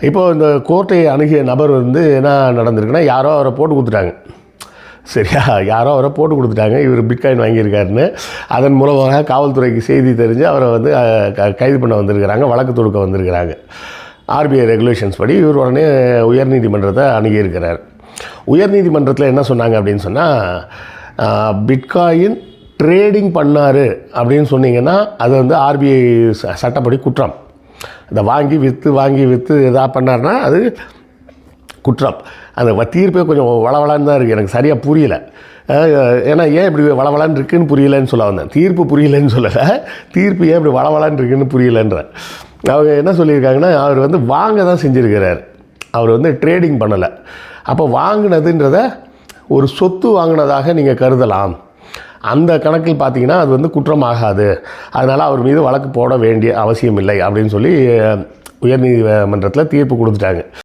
இப்போது இந்த கோர்ட்டை அணுகிய நபர் வந்து என்ன நடந்திருக்குன்னா யாரோ அவரை போட்டு கொடுத்துட்டாங்க. சரியா? யாரோ அவரை போட்டு கொடுத்துட்டாங்க. இவர் பிட்காயின் வாங்கியிருக்காருன்னு. அதன் மூலமாக காவல்துறைக்கு செய்தி தெரிஞ்சு அவரை வந்து க- கைது பண்ண வந்திருக்கிறாங்க வழக்கு தொடுக்க வந்திருக்கிறாங்க. ஆர்பிஐ ரெகுலேஷன்ஸ் படி இவர் உடனே உயர்நீதிமன்றத்தை அணுகியிருக்கிறார். உயர்நீதிமன்றத்தில் என்ன சொன்னாங்க அப்படின்னு சொன்னால் பிட்காயின் ட்ரேடிங் பண்ணார் அப்படின்னு சொன்னீங்கன்னா அது வந்து ஆர்பிஐ சட்டப்படி குற்றம். அந்த வாங்கி விற்று வாங்கி விற்று எதா பண்ணார்னா அது குற்றம். அந்த தீர்ப்பே கொஞ்சம் வளவலான்னு தான் இருக்குது எனக்கு சரியாக புரியல. ஏன்னா ஏன் இப்படி வளவலான்னு இருக்குன்னு புரியலன்னு சொல்ல வந்தேன். தீர்ப்பு புரியலன்னு சொல்லலை. தீர்ப்பு ஏன் இப்படி வளவளான்னு இருக்குன்னு புரியலன்ற. அவங்க என்ன சொல்லியிருக்காங்கன்னா அவர் வந்து வாங்க தான் செஞ்சுருக்கிறார். அவர் வந்து ட்ரேடிங் பண்ணலை. அப்போ வாங்கினதுன்றத ஒரு சொத்து வாங்கினதாக நீங்கள் கருதலாம். அந்த கணக்கில் பார்த்தீங்கன்னா அது வந்து குற்றமாகாது. அதனால் அவர் மீது வழக்கு போட வேண்டிய அவசியம் இல்லை அப்படின்னு சொல்லி உயர்நீதிமன்றத்தில் தீர்ப்பு கொடுத்துட்டாங்க.